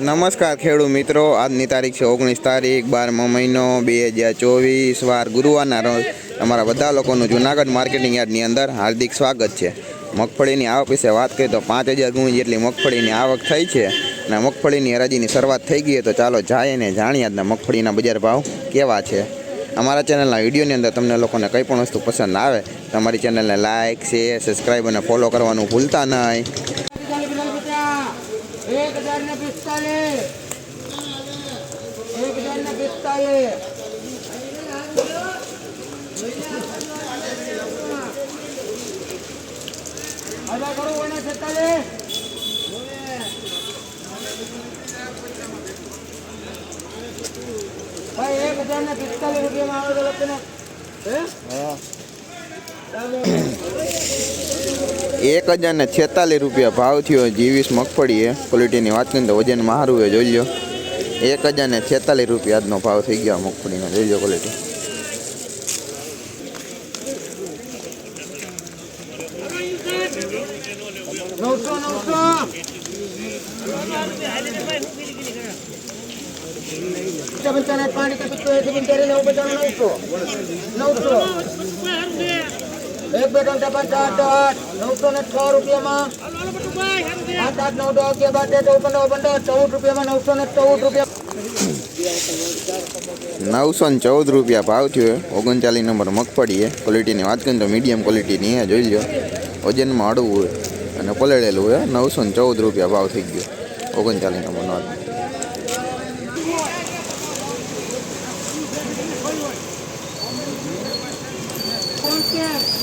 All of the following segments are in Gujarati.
નમસ્કાર ખેડૂત મિત્રો, આજની તારીખ છે ઓગણીસ તારીખ, બારમો મહિનો, બે હજાર ચોવીસ, વાર ગુરુવારના રોજ અમારા બધા લોકોનું જુનાગઢ માર્કેટિંગ યાર્ડની અંદર હાર્દિક સ્વાગત છે. મગફળીની આવક વિશે વાત કરીએ તો પાંચ હજાર ગુણ જેટલી મગફળીની આવક થઈ છે અને મગફળીની હરાજીની શરૂઆત થઈ ગઈ તો ચાલો જાય અને જાણીએ આજના મગફળીના બજાર ભાવ કેવા છે. અમારા ચેનલના વિડીયોની અંદર તમને લોકોને કંઈ પણ વસ્તુ પસંદ આવે તો અમારી ચેનલને લાઇક શેર, સબસ્ક્રાઈબ અને ફોલો કરવાનું ભૂલતા નહીં. પિસ્તાલીસ એક હજાર ને પિસ્તાલીસ હજાર કરું ઓને છેતાલીસ ભાઈ એક હજાર ને પિસ્તાલીસ રૂપિયામાં આવે તો લખીને હે? એક હજાર ને છેતાલીસ રૂપિયા ભાવ થયો. જીવીસ મગફળી એ ક્વોલિટીની વાત કરીને તો વજન મારું એ જોઈ લો એક હજાર ને છેતાલીસ રૂપિયા આજનો ભાવ થઈ ગયો મગફળીનો. જોઈ લો ક્વોલિટી નવસો નવસો. એક પંચારે નવ પંચાણું નવસો નવસો એક બે ત્રણ ચાર પાંચ આઠ આઠ નવસો ને છ રૂપિયામાં આઠ આઠ નવ દસ અગિયાર બાર તેર ચૌદ પંદર પંદર ચૌદ રૂપિયામાં નવસો ને ચૌદ રૂપિયા નવસો ને ચૌદ રૂપિયા ભાવ થયો ઓગણચાલીસ નંબર મગફળી એ ક્વોલિટીની વાત કરીએ તો મીડિયમ ક્વોલિટીની એ જોઈ લો વજનમાં હળવું હોય અને પલળેલું હોય નવસો ને ચૌદ રૂપિયા ભાવ થઈ ગયો ઓગણચાલીસ નંબરનો આજનો. એકાણું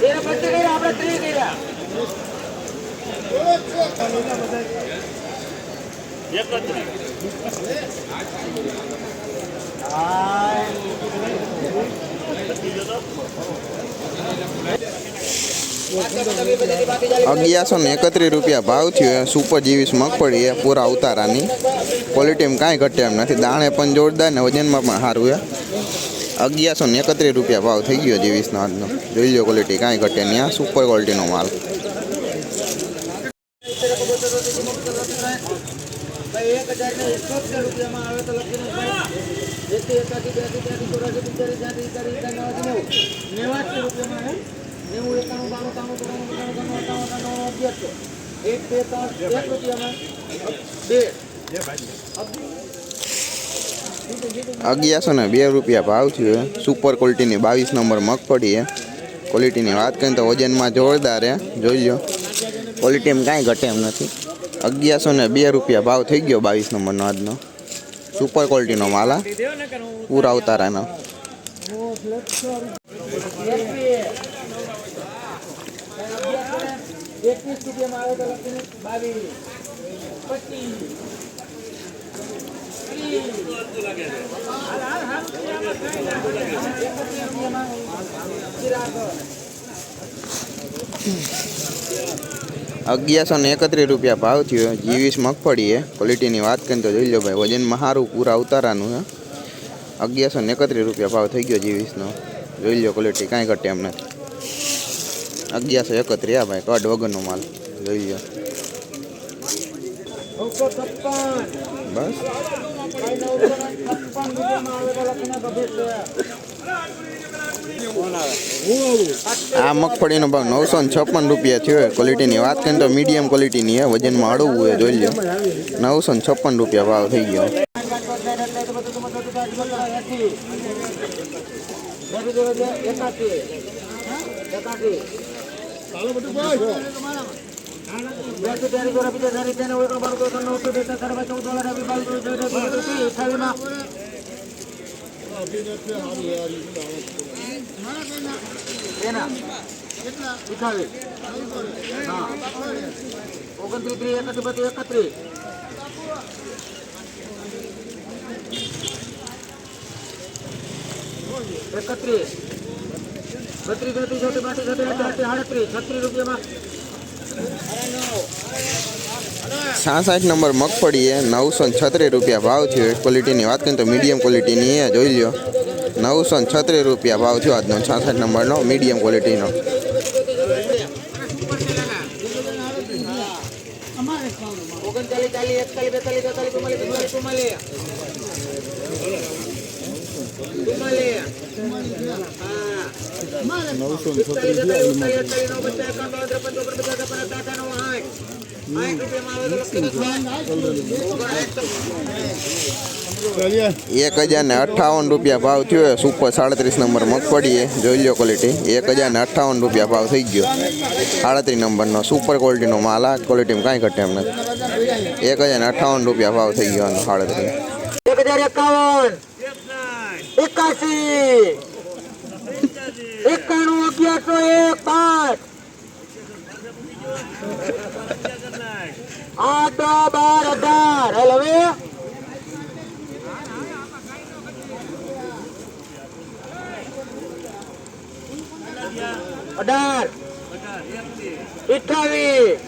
એકસો ત્રીસ આપણે ત્રીસ કર્યા અગિયારસો ને એકત્રીસ રૂપિયા ભાવ થયો સુપર જીવીસ મગફળી એ પૂરા ઉતારાની ક્વોલિટીમાં કાંઈ ઘટે એમ નથી દાણે પણ જોરદાર ને વજનમાં પણ સારું એ અગિયારસો ને એકત્રીસ રૂપિયા ભાવ થઈ ગયો જીવીસનો આજનો જોઈ લો ક્વોલિટી કાંઈ ઘટે નહીં આ સુપર ક્વોલિટીનો માલ હજાર ને એકોતેર રૂપિયામાં આવે તો લખીને ભાઈ એસી એકાસી બ્યાસી ત્યાસી ચોરાસી પિસ્તાલીસ છ્યાસી એકતાલીસ એકતાલીસ નેવું નેવાસી રૂપિયામાં હે નેવું એકાણું બાણું ત્રાણું ચોરાણું પંચાણું ત્રાણું અઠાણું અઠાણું અગિયારસો એક બે ત્રણ એક રૂપિયામાં બે અગિયારસો ને બે રૂપિયા ભાવ થયો સુપર ક્વોલિટીની બાવીસ નંબર મગફળી એ ક્વોલિટીની વાત કરીએ તો વજનમાં જોરદાર એ જોઈ લો ક્વોલિટીમાં કાંઈ ઘટે એમ નથી અગિયારસો ને બે રૂપિયા ભાવ થઈ ગયો બાવીસ નંબરનો સુપર ક્વોલિટીનો માલ આ પૂરા ઉતારાનો. રૂપિયામાં અગિયારસો ને એકત્રીસ રૂપિયા ભાવ થયો જીવીસ મગફળી એ ક્વોલિટીની વાત કરીએ તો જોઈ લો ભાઈ વજનમાં સારું પૂરા ઉતારાનું છે અગિયારસો ને એકત્રીસ રૂપિયા ભાવ થઈ ગયો જીવીસનો જોઈ લો ક્વોલિટી કાંઈ ઘટે એમ નથી અગિયારસો એકત્રીસ આ ભાઈ કડ વગરનો માલ જોઈ લો નવસો છપ્પન બસ આ મગફળીનો ભાવ નવસો ને છપ્પન રૂપિયા થયો ક્વોલિટીની વાત કરીએ તો મીડિયમ ક્વોલિટીની હે વજનમાં હળવું હોય જોઈ લો નવસો ને છપ્પન રૂપિયા ભાવ થઈ ગયો. એના ઉઠાવે હા ઓગણત્રીસ ત્રીસ એકત્રીસ. બધું એકત્રીસ એકત્રીસ બત્રીસ બત્રીસ છત્રીસ બાત્રીસ છત્રીસ છત્રીસ રૂપિયામાં સાસઠ નંબર મગફળી એ નવસો છત્રીસ રૂપિયા ભાવ થયો. ક્વોલિટીની વાત કરીએ તો મીડિયમ ક્વોલિટીની એ જોઈ લ્યો. નવસો છત્રીસ રૂપિયા ભાવ થયો આજનો છાસઠ નંબરનો મીડિયમ ક્વોલિટીનો ઓગણચાલીસ ચાલીસ એકતાલીસ બેતાલીસ તેતાલીસ ચુમ્માલીસ અઠાવન એક હજાર ને અઠ્ઠાવન રૂપિયા ભાવ થયો સુપર સાડત્રીસ નંબર મગફળી જોઈ લો ક્વોલિટી એક હજાર ને અઠ્ઠાવન રૂપિયા ભાવ થઈ ગયો. સાડત્રીસ નંબરનો સુપર ક્વોલિટીનો માલ. આ ક્વોલિટીમાં કાંઈ ઘટે એમ નથી. એક હજાર ને અઠ્ઠાવન રૂપિયા ભાવ થઈ ગયો સાડત્રીસ. એક હજાર એકાવન. એકાસી એકાણું અગિયારસો એક પાંચ આઠ બાર અઢાર હાલ હવે અઢાર અઠાવીસ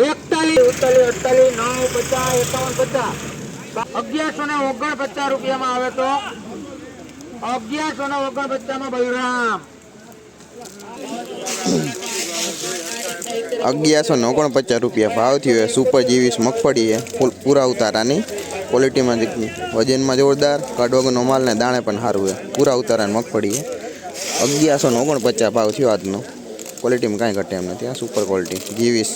એકતાલીસ ઉતાલીસ અડતાલીસ નવ પચાસ એકાવન પચાસ અગિયારસો ને ઓગણ પચાસ રૂપિયામાં આવે તો અગિયારસો ને ઓગણ પચાસમાં બલરામ અગિયારસો ને ઓગણપચાસ રૂપિયા ભાવ થયો છે સુપર જીવીસ મગફળી છે ફૂલ પૂરા ઉતારાની ક્વોલિટીમાં જે વજનમાં જોરદાર કડવગનો માલ ને દાણે પણ સારું છે પૂરા ઉતારાની મગફળી છે અગિયારસો ને ઓગણપચાસ ભાવ થયો આજનો ક્વોલિટીમાં કાંઈ ઘટે એમ નથી આ સુપર ક્વોલિટી જીવીસ